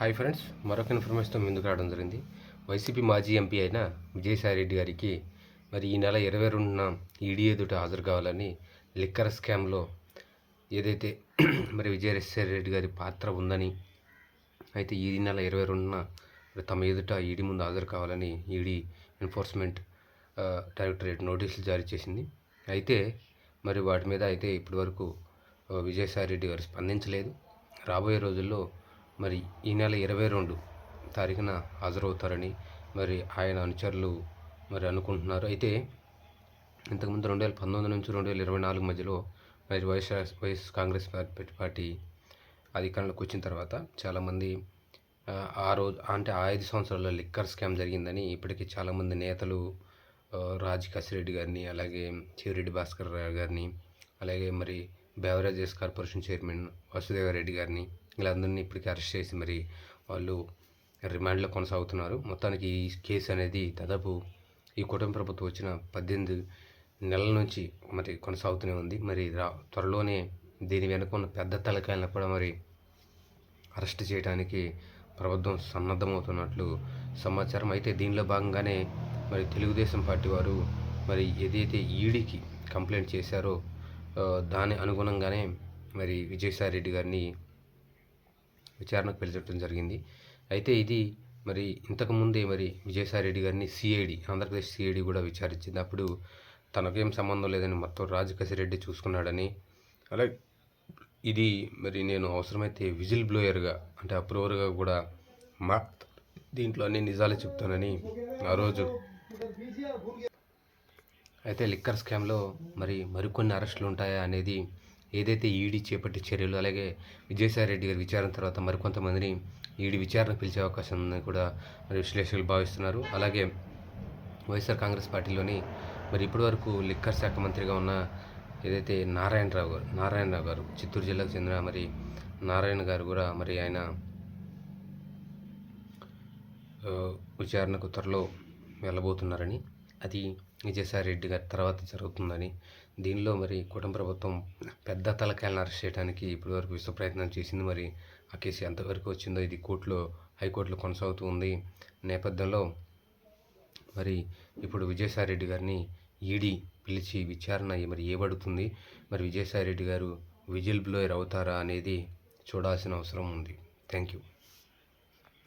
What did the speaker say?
Hi friends మరొక ఇన్ఫర్మేషన్తో ముందుకు రావడం జరిగింది. వైసీపీ మాజీ ఎంపీ అయిన విజయసాయిరెడ్డి గారికి మరి ఈ నెల ఇరవై రెండున ఈడీ ఎదుట హాజరు కావాలని లిక్కర్ స్కామ్లో ఏదైతే మరి విజయసాయిరెడ్డి గారి పాత్ర ఉందని అయితే ఈ నెల ఇరవై రెండున తమ ఎదుట ఈడీ ముందు హాజరు కావాలని ఈడీ ఎన్ఫోర్స్మెంట్ డైరెక్టరేట్ నోటీసులు జారీ చేసింది. అయితే మరి వాటి మీద అయితే ఇప్పటివరకు విజయసాయిరెడ్డి రెడ్డి గారు స్పందించలేదు. రాబోయే రోజుల్లో మరి ఈ నెల ఇరవై రెండు తారీఖున హాజరవుతారని మరి ఆయన అనుచరులు మరి అనుకుంటున్నారు. అయితే ఇంతకుముందు రెండు వేల పంతొమ్మిది నుంచి రెండు వేల ఇరవై నాలుగు మధ్యలో మరి YSR YS Congress party party అధికారంలోకి వచ్చిన తర్వాత చాలామంది ఆ, రోజు అంటే ఆ ఐదు సంవత్సరాల్లో లిక్కర్ స్కామ్ జరిగిందని ఇప్పటికీ చాలామంది నేతలు రాజ్ కసిరెడ్డి గారిని అలాగే చివరెడ్డి భాస్కర్ రావు గారిని అలాగే మరి బెవరేజెస్ కార్పొరేషన్ చైర్మన్ వాసుదేవరెడ్డి గారిని వీళ్ళందరినీ ఇప్పటికీ అరెస్ట్ చేసి మరి వాళ్ళు రిమాండ్లో కొనసాగుతున్నారు. మొత్తానికి ఈ కేసు అనేది దాదాపు ఈ కుటుంబ ప్రభుత్వం వచ్చిన పద్దెనిమిది నెలల నుంచి మరి కొనసాగుతూనే ఉంది. మరి రా త్వరలోనే దీని వెనుక ఉన్న పెద్ద తలకాయలను కూడా మరి అరెస్ట్ చేయడానికి ప్రభుత్వం సన్నద్ధమవుతున్నట్లు సమాచారం. అయితే దీనిలో భాగంగానే మరి తెలుగుదేశం పార్టీ వారు మరి ఏదైతే ఈడీకి కంప్లైంట్ చేశారో దాని అనుగుణంగానే మరి విజయసాయి రెడ్డి గారిని విచారణకు పిలిచడం జరిగింది. అయితే ఇది మరి ఇంతకుముందే మరి విజయసాయి రెడ్డి గారిని సిఐడి ఆంధ్రప్రదేశ్ సిఐడి కూడా విచారించింది. అప్పుడు తనకేం సంబంధం లేదని మొత్తం రాజకసిరెడ్డి చూసుకున్నాడని. అలాగే ఇది మరి నేను అవసరమైతే విజిల్ బ్లోయర్గా అంటే అప్రూవర్గా కూడా మా దీంట్లో అన్ని నిజాలు చెప్తానని ఆ రోజు అయితే లిక్కర్ స్కామ్లో మరి మరికొన్ని అరెస్టులు ఉంటాయా అనేది ఏదైతే ఈడీ చేపట్టే చర్యలు అలాగే విజయసాయిరెడ్డి గారి విచారణ తర్వాత మరికొంతమందిని ఈడీ విచారణ పిలిచే అవకాశం ఉందని కూడా మరి విశ్లేషకులు భావిస్తున్నారు. అలాగే వైఎస్ఆర్ కాంగ్రెస్ పార్టీలోని మరి ఇప్పటివరకు లిక్కర్ శాఖ మంత్రిగా ఉన్న ఏదైతే నారాయణరావు గారు నారాయణరావు గారు చిత్తూరు జిల్లాకు చెందిన మరి నారాయణ గారు కూడా మరి ఆయన విచారణకు త్వరలో వెళ్ళబోతున్నారని అది విజయసాయిరెడ్డి గారి తర్వాత జరుగుతుందని. దీనిలో మరి కుటుంబ ప్రభుత్వం పెద్ద తలకాయలను అరెస్ట్ చేయడానికి ఇప్పటివరకు విశ్వ ప్రయత్నం చేసింది. మరి ఆ కేసు ఎంతవరకు వచ్చిందో ఇది కోర్టులో హైకోర్టులో కొనసాగుతూ ఉంది. నేపథ్యంలో మరి ఇప్పుడు విజయసాయిరెడ్డి గారిని ఈడీ పిలిచి విచారణ మరి ఏబడుతుంది? మరి విజయసాయిరెడ్డి గారు విజిల్ బ్లోయర్ అవుతారా అనేది చూడాల్సిన అవసరం ఉంది. Thank you